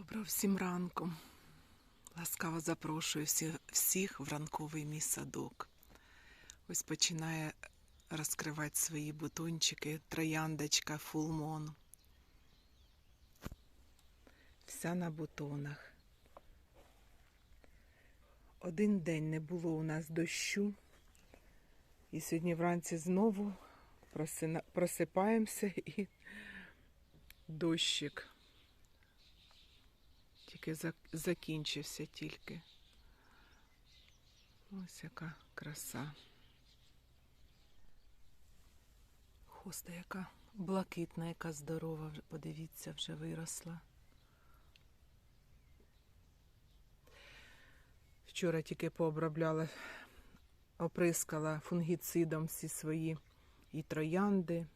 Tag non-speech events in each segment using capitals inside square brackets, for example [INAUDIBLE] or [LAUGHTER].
Доброго всім ранку. Ласкаво запрошую всіх, в ранковий мій садок. Ось починає розкривати свої бутончики трояндочка фулмон. Вся на бутонах. Один день не було у нас дощу. І сьогодні вранці знову просипаємося і дощик. Тільки закінчився тільки. Ось яка краса. Хоста яка блакитна, яка здорова, подивіться, вже виросла. Вчора тільки пообробляла, оприскала фунгіцидом всі свої і троянди,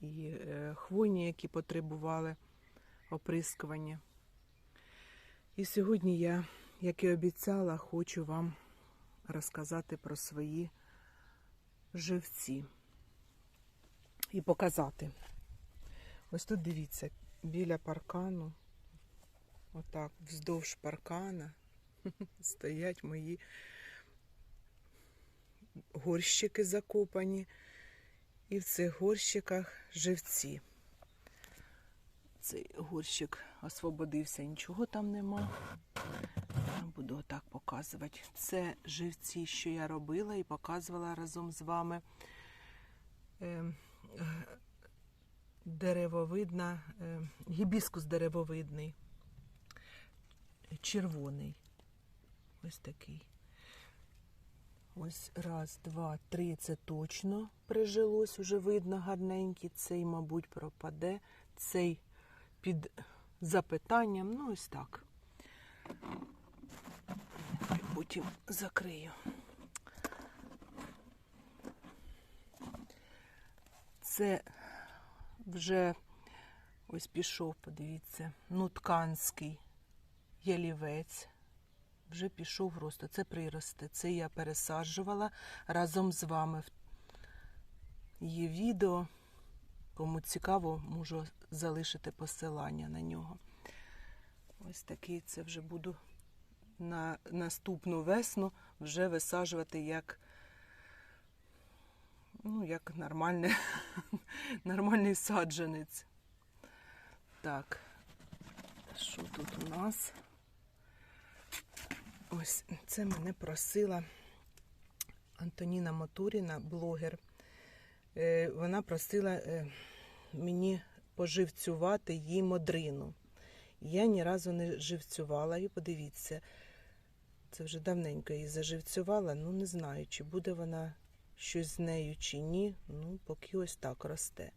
і е, хвойні, які потребували оприскування. І сьогодні я, як і обіцяла, хочу вам розказати про свої живці і показати. Ось тут дивіться, біля паркану, отак, вздовж паркана [LAUGHS] стоять мої горщики закопані, і в цих горщиках живці. Цей горщик освободився, нічого там нема. Буду отак показувати. Це живці, що я робила і показувала разом з вами. Е, е, Деревовидна, е, гібіскус деревовидний, червоний. Ось такий. Ось раз, два, три. Це точно прижилось, вже видно гарненький. Цей, мабуть, пропаде. Цей під запитанням. Ну, ось так. Нехай Потім закрию. Це вже ось пішов, подивіться, нутканський ялівець. Вже пішов росто. Це прирости. Це я пересаджувала разом з вами. Є відео. Кому цікаво, можу залишити посилання на нього. Ось такий це вже буду на наступну весну вже висаджувати як, ну, як нормальне, [LAUGHS] нормальний саджанець. Так, що тут у нас? Ось це мене просила Антоніна Мотуріна, блогер. Е, Вона просила е, мені поживцювати їй модрину. Я ні разу не живцювала і подивіться, це вже давненько її заживцювала, ну не знаю, чи буде вона щось з нею чи ні. Ну, поки ось так росте.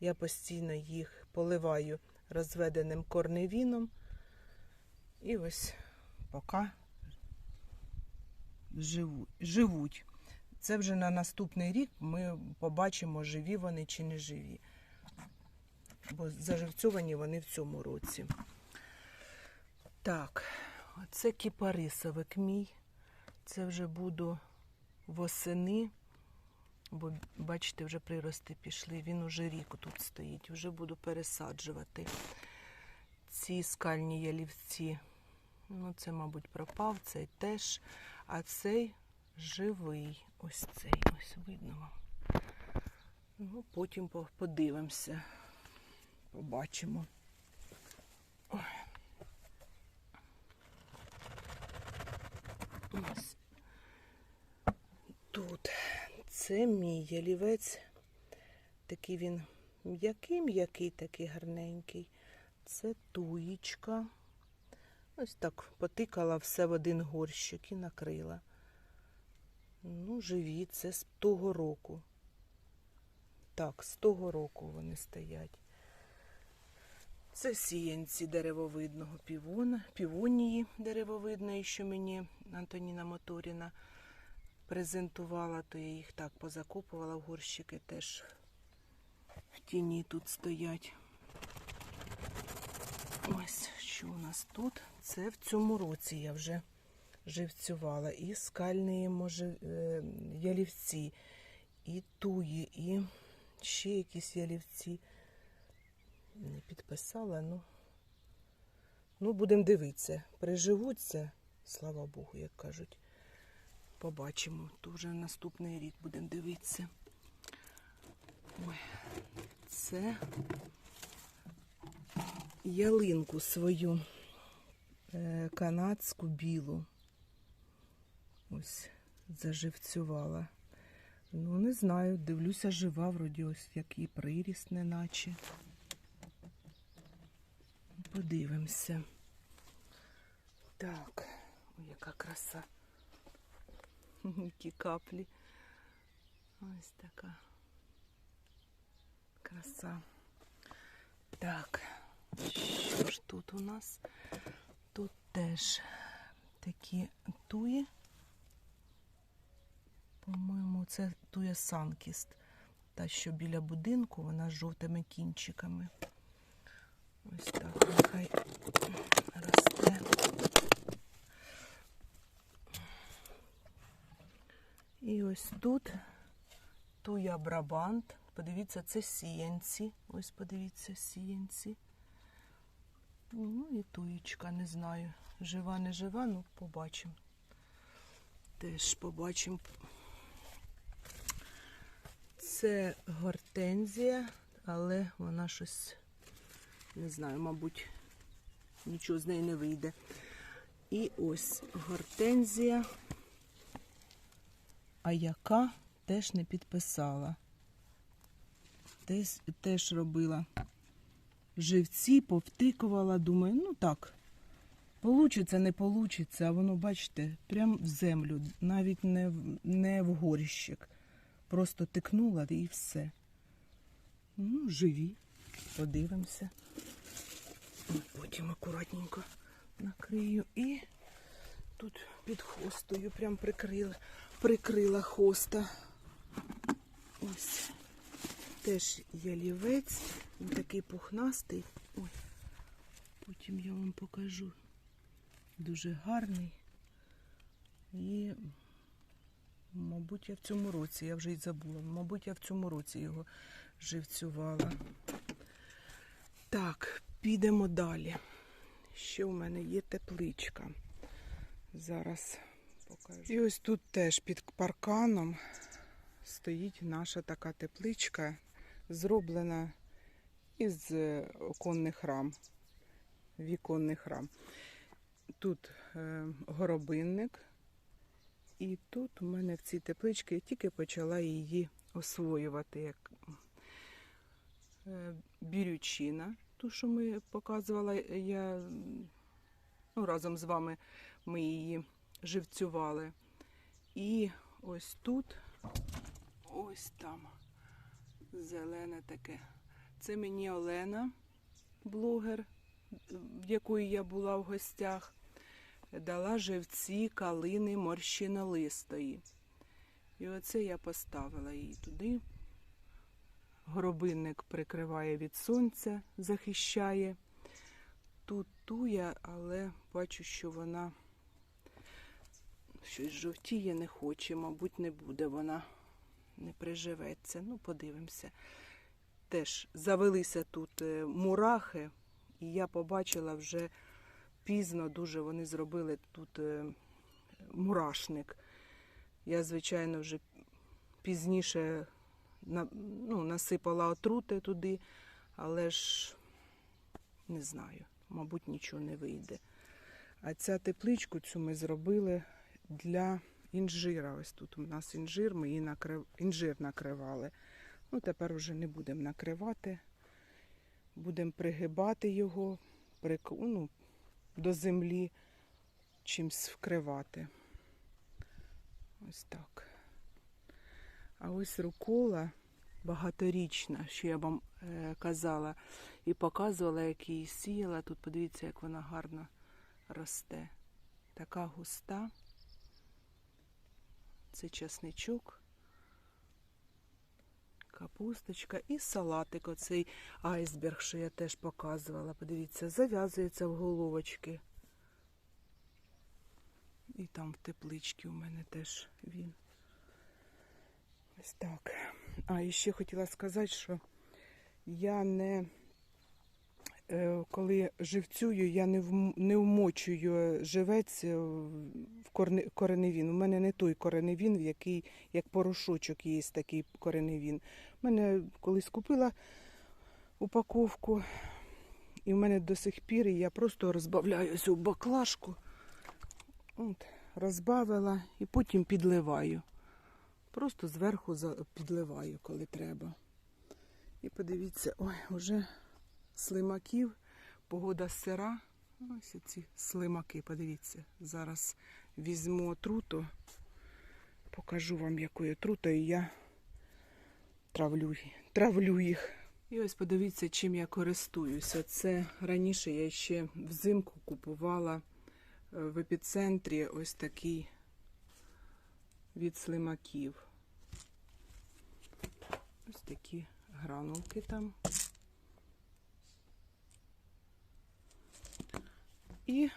Я постійно їх поливаю розведеним корневіном. І ось поки живуть. Це вже на наступний рік ми побачимо, живі вони чи не живі. Бо заживцьовані вони в цьому році. Так, це кіпарисовик мій. Це вже буду восени, бо, бачите, вже прирости пішли. Він уже рік тут стоїть. Вже буду пересаджувати. Ці скальні ялівці. Ну, це, мабуть, пропав, цей теж. А цей живий. Ось цей, ось видно вам. Ну, потім подивимося. Побачимо. Ой. Ось. Тут це мій ялівець. Такий він м'який-м'який, такий гарненький. Це туїчка. Ось так потикала все в один горщик і накрила. Ну, живі, це з того року. Так, з того року вони стоять. Це сіянці деревовидного півона, півонії деревовидної, що мені Антоніна Моторіна презентувала, то я їх так позакопувала в горщики теж в тіні тут стоять. Ось що у нас тут. Це в цьому році я вже живцювала. І скальні може, е, ялівці, і туї, і ще якісь ялівці. Не підписала, ну Ну, будемо дивитися. Приживуться, слава Богу, як кажуть. Побачимо. То вже наступний рік будемо дивитися. Ой, це ялинку свою е, канадську білу. Ось заживцювала. Ну, не знаю, дивлюся, жива, вроді ось який приріст, неначе. Подивимося. Так, ой, яка краса. [LAUGHS] Які каплі. Ось така краса. Так, що ж тут у нас? Тут теж такі туї. По-моєму, це туя Санкіст. Та, що біля будинку, вона з жовтими кінчиками. Ось так нехай росте. І ось тут туя Брабант. Подивіться, це сіянці. Ось подивіться, сіянці. Ну і туєчка, не знаю. Жива, не жива, ну побачимо. Теж побачимо. Це гортензія, але вона щось, не знаю, мабуть, нічого з неї не вийде. І ось гортензія, а яка теж не підписала. Теж, теж робила живці, повтикувала, думаю, ну так, получиться, не получиться, а воно, бачите, прям в землю, навіть не, не в горіщик. Просто тикнула і все. Ну, живі. Подивимося. Потім акуратненько накрию. І тут під хостою прям прикрила, прикрила хоста. Ось. Теж ялівець. Він такий пухнастий. Ой. Потім я вам покажу. Дуже гарний. І Мабуть, я в цьому році, я вже й забула. Мабуть, я в цьому році його живцювала. Так, підемо далі. Ще в мене є тепличка. Зараз покажу. І ось тут теж під парканом стоїть наша така тепличка, зроблена із е, оконних рам, віконних рам. Тут е, горобинник. І тут у мене в цій тепличці я тільки почала її освоювати як е, бірючина, ту, що ми показувала, я ну, разом з вами ми її живцювали. І ось тут, ось там зелене таке. Це мені Олена, блогер, в якої я була в гостях дала живці калини морщинолистої. І оце я поставила її туди. Горобинник прикриває від сонця, захищає. Тут туя, але бачу, що вона щось жовтіє не хоче, мабуть, не буде вона, не приживеться. Ну, подивимося. Теж завелися тут е, мурахи, і я побачила вже пізно дуже вони зробили тут е, мурашник. Я, звичайно, вже пізніше ну, насипала отрути туди, але ж не знаю, мабуть, нічого не вийде. А ця тепличку цю ми зробили для інжира. Ось тут у нас інжир, ми її накрив... інжир накривали. Ну, тепер вже не будемо накривати. Будемо пригибати його, прик... ну, до землі чимсь вкривати. Ось так. А ось рукола багаторічна, що я вам е, казала, і показувала, як її сіяла. Тут подивіться, як вона гарно росте. Така густа. Це часничок, капусточка і салатик, оцей айсберг, що я теж показувала. Подивіться, зав'язується в головочки. І там в тепличці у мене теж він. Ось так. А і ще хотіла сказати, що я не е, коли живцюю, я не, не вмочую живець е, в кореневін. У мене не той кореневін, який як порошочок є такий кореневін. У мене колись купила упаковку, і в мене до сих пір я просто розбавляю цю баклажку. От, розбавила і потім підливаю. Просто зверху підливаю, коли треба. І подивіться, ой, вже слимаків, погода сира. Ось ці слимаки, подивіться. Зараз візьму отруту, покажу вам, якою отрутою я травлю, травлю їх. І ось подивіться, чим я користуюся. Це раніше я ще взимку купувала е, в епіцентрі ось такий від слимаків. Ось такі гранулки там. І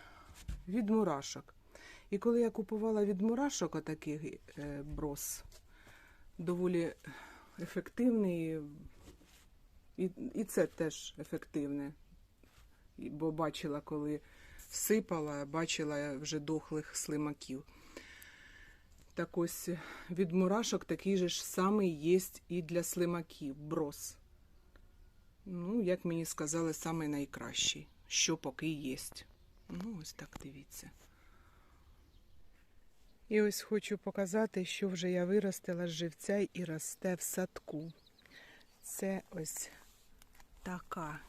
від мурашок. І коли я купувала від мурашок отакий е, брос, доволі ефективний, і, і це теж ефективне. Бо бачила, коли сипала, бачила вже дохлих слимаків. Так ось від мурашок такий же ж самий є і для слимаків брос. Ну, як мені сказали, самий найкращий, що поки є. Ну, ось так дивіться. І ось хочу показати, що вже я виростила з живця і росте в садку. Це ось така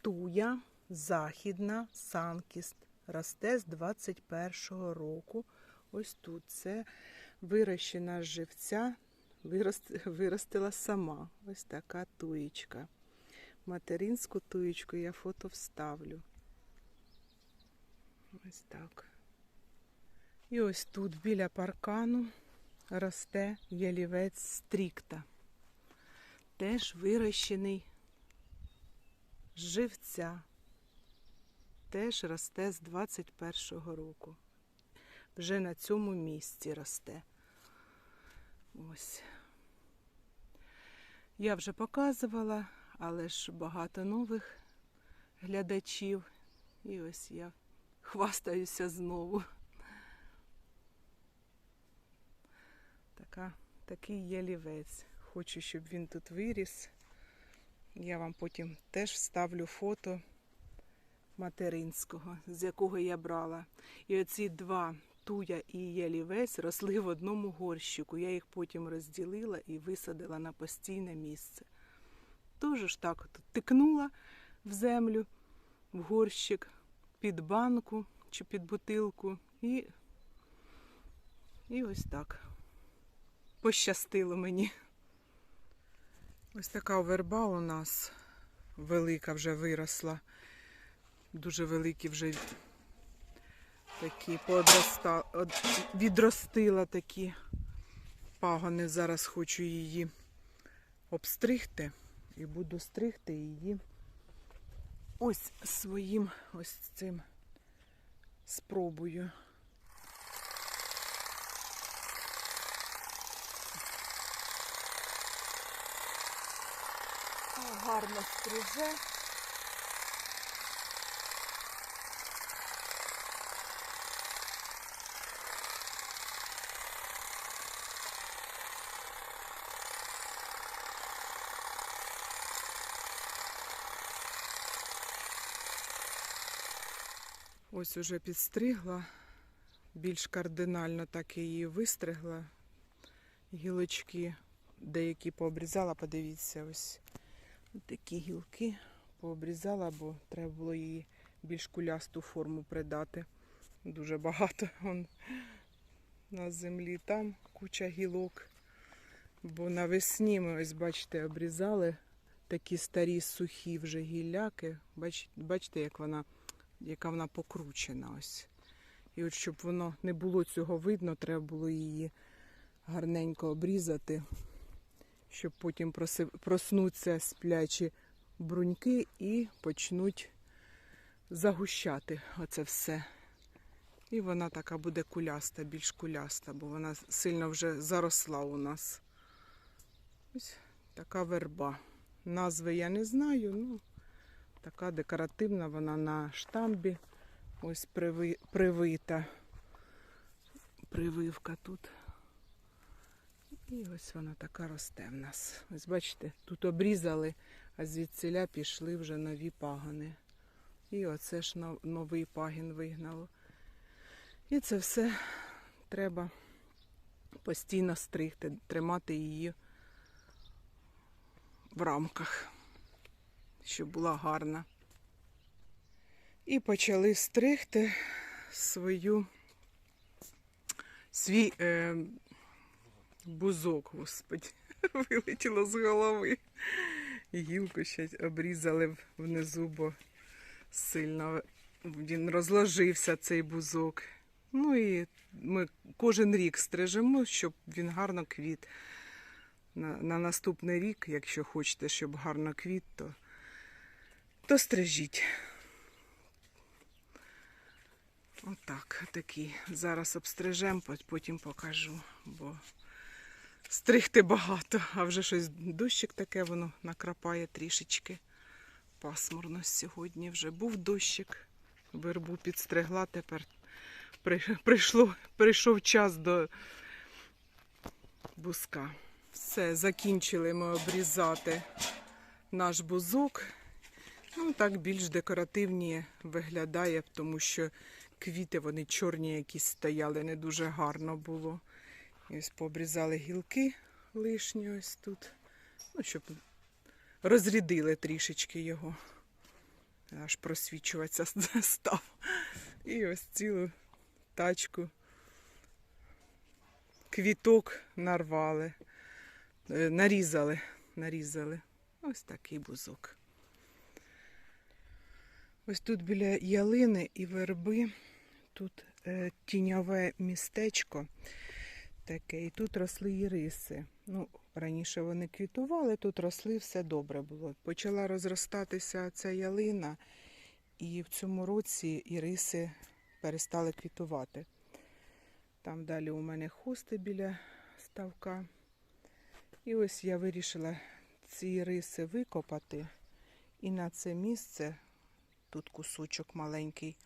туя західна санкіст. Росте з 21-го року. Ось тут це вирощена живця, вирост- виростила сама. Ось така туєчка. Материнську туєчку я фото вставлю. Ось так. І ось тут біля паркану росте ялівець стрікта. Теж вирощений живця. Теж росте з 21-го року. Вже на цьому місці росте. Ось. Я вже показувала, але ж багато нових глядачів. І ось я хвастаюся знову. Така, такий ялівець. Хочу, щоб він тут виріс. Я вам потім теж вставлю фото материнського, з якого я брала. І оці два туя і ялівець росли в одному горщику. Я їх потім розділила і висадила на постійне місце. Тоже ж так от тикнула в землю, в горщик, під банку чи під бутилку. І, і ось так. Пощастило мені. Ось така верба у нас велика вже виросла. Дуже великі вже такі подроста... відростила такі пагони. Зараз хочу її обстригти і буду стригти її ось своїм ось цим спробую. Гарно стриже. Ось уже підстригла, більш кардинально так її вистригла. Гілочки деякі пообрізала, подивіться, ось такі гілки пообрізала, бо треба було її більш кулясту форму придати. Дуже багато он на землі там куча гілок. Бо навесні ми ось, бачите, обрізали такі старі сухі вже гілляки. Бач, бачите, як вона, яка вона покручена ось. І от щоб воно не було цього видно, треба було її гарненько обрізати, щоб потім проснуться сплячі бруньки і почнуть загущати оце все. І вона така буде куляста, більш куляста, бо вона сильно вже заросла у нас. Ось така верба. Назви я не знаю, ну Така декоративна вона на штамбі. Ось приви, привита. Прививка тут. І ось вона така росте в нас. Ось бачите, тут обрізали, а звідсіля пішли вже нові пагони. І оце ж новий пагін вигнало. І це все треба постійно стригти, тримати її в рамках, щоб була гарна. І почали стригти свою свій е, бузок, господи, [LAUGHS] вилетіло з голови. Гілку ще обрізали внизу, бо сильно він розложився цей бузок. Ну і ми кожен рік стрижемо, щоб він гарно квіт. На, на наступний рік, якщо хочете, щоб гарно квіт, то, то стрижіть. Отак, такий. Зараз обстрижемо, потім покажу, бо стригти багато, а вже щось дощик таке, воно накрапає трішечки. Пасмурно сьогодні вже був дощик. Вербу підстригла, тепер при- прийшло, прийшов час до бузка. Все, закінчили ми обрізати наш бузок. Ну, так більш декоративні виглядає, тому що квіти вони чорні якісь стояли, не дуже гарно було. І ось пообрізали гілки лишні ось тут. Ну, щоб розрядили трішечки його. Аж просвічуватися [LAUGHS] став. І ось цілу тачку квіток нарвали, Е, нарізали, нарізали. Ось такий бузок. Ось тут біля ялини і верби, тут е, тіньове містечко таке, і тут росли іриси. Ну, раніше вони квітували, тут росли, все добре було. Почала розростатися ця ялина, і в цьому році іриси перестали квітувати. Там далі у мене хости біля ставка. І ось я вирішила ці риси викопати. І на це місце, тут кусочок маленький,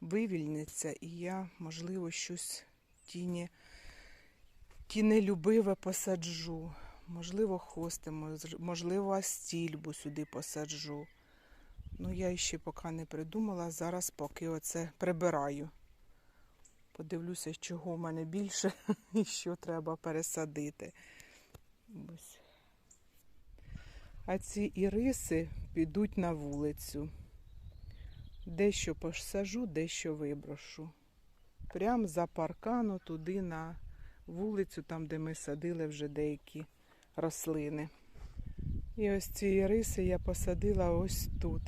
вивільниться, і я, можливо, щось тіні, тінелюбиве посаджу. Можливо, хости, можливо, астільбу сюди посаджу. Ну, я ще поки не придумала. Зараз поки оце прибираю. Подивлюся, чого в мене більше [LAUGHS] і що треба пересадити. Ось. А ці іриси підуть на вулицю. Дещо посажу, дещо виброшу. Прям за паркану туди на вулицю, там, де ми садили вже деякі рослини. І ось ці іриси я посадила ось тут.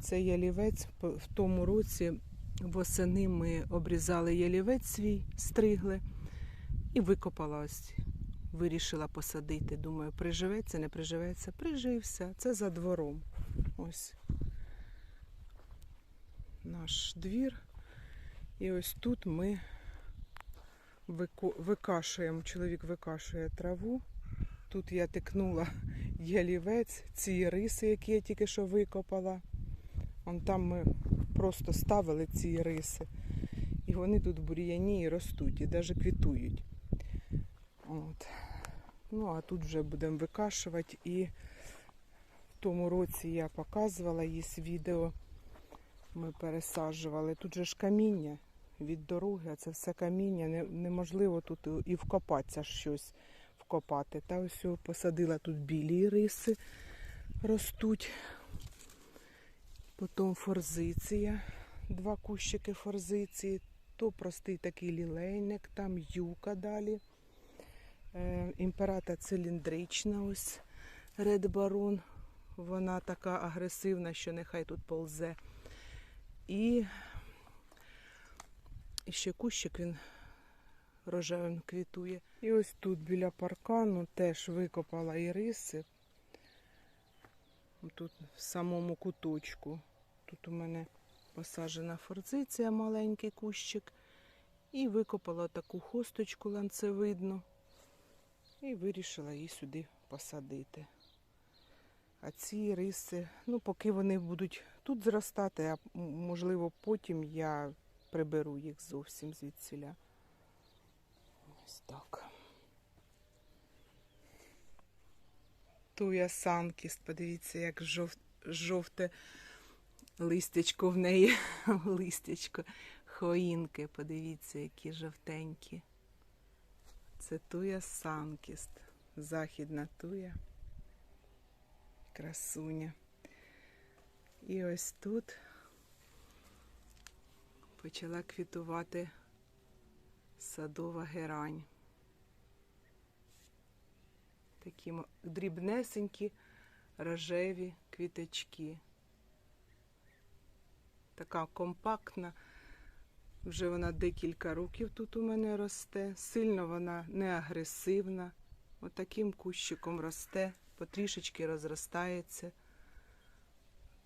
Це ялівець в тому році восени ми обрізали ялівець свій, стригли і викопала ось. Вирішила посадити. Думаю, приживеться, не приживеться. Прижився. Це за двором. Ось наш двір. І ось тут ми викашуємо, чоловік викашує траву. Тут я тикнула ялівець, ці риси, які я тільки що викопала. Вон там ми просто ставили ці риси. І вони тут бур'яні і ростуть, і навіть квітують. От. Ну, а тут вже будемо викашувати. І в тому році я показувала є відео. Ми пересаджували. Тут же ж каміння від дороги, а це все каміння. Неможливо тут і вкопатися щось вкопати. Та ось я посадила тут білі риси ростуть. Потім форзиція, два кущики форзиції, то простий такий лілейник, там юка далі. Е, імперата циліндрична, ось Ред Барон. Вона така агресивна, що нехай тут ползе. І, ще кущик він рожевим квітує. І ось тут біля паркану теж викопала іриси. Тут в самому куточку. Тут у мене посаджена форзиція, маленький кущик. І викопала таку хосточку ланцевидну. І вирішила її сюди посадити. А ці риси, ну, поки вони будуть тут зростати, а можливо потім я приберу їх зовсім звідсіля. Ось так. Туя санкіст, подивіться, як жов... жовте листячко в неї. [LAUGHS] листячко хоїнки, подивіться, які жовтенькі. Це туя санкіст, західна туя. Красуня. І ось тут почала квітувати садова герань. Такі дрібнесенькі рожеві квіточки. Така компактна. Вже вона декілька років тут у мене росте. Сильно вона не агресивна. Отаким кущиком росте, потрішечки розростається.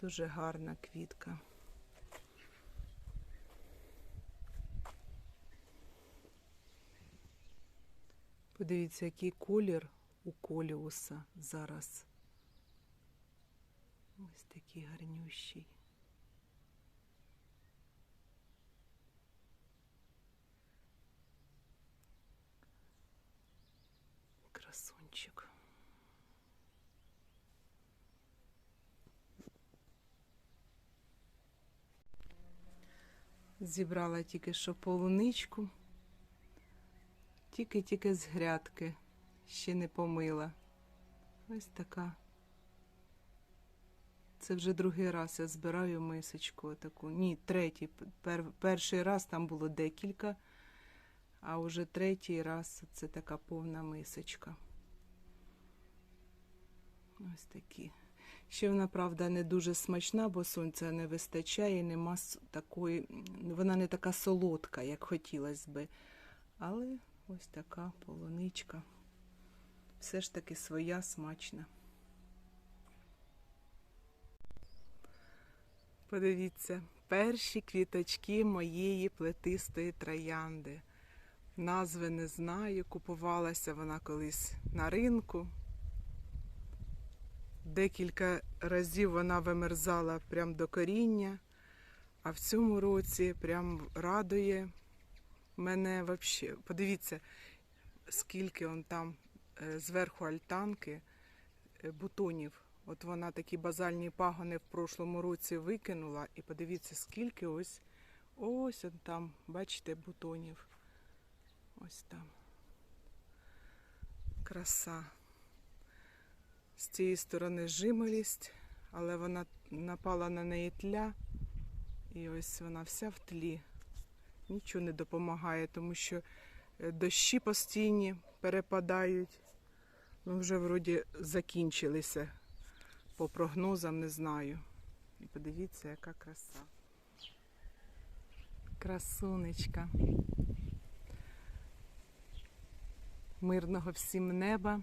Дуже гарна квітка. Подивіться, який колір у коліуса зараз. Ось такий гарнющий. Зібрала тільки що полуничку. Тільки-тільки з грядки. Ще не помила. Ось така. Це вже другий раз я збираю мисочку таку. Ні, третій. Пер, перший раз там було декілька, а вже третій раз це така повна мисочка. Ось такі. Ще вона, правда, не дуже смачна, бо сонця не вистачає, нема такої, вона не така солодка, як хотілося би. Але ось така полуничка. Все ж таки своя смачна. Подивіться, перші квіточки моєї плетистої троянди. Назви не знаю, купувалася вона колись на ринку. Декілька разів вона вимерзала прямо до коріння, а в цьому році прям радує мене взагалі. Подивіться, скільки он там е, зверху альтанки е, бутонів. От вона такі базальні пагони в прошлому році викинула. І подивіться, скільки ось ось он там, бачите, бутонів. Ось там. Краса. З цієї сторони жимолість, але вона напала на неї тля. І ось вона вся в тлі. Нічого не допомагає, тому що е, дощі постійні перепадають. Ну, вже вроді закінчилися. По прогнозам не знаю. І подивіться, яка краса. Красунечка. Мирного всім неба.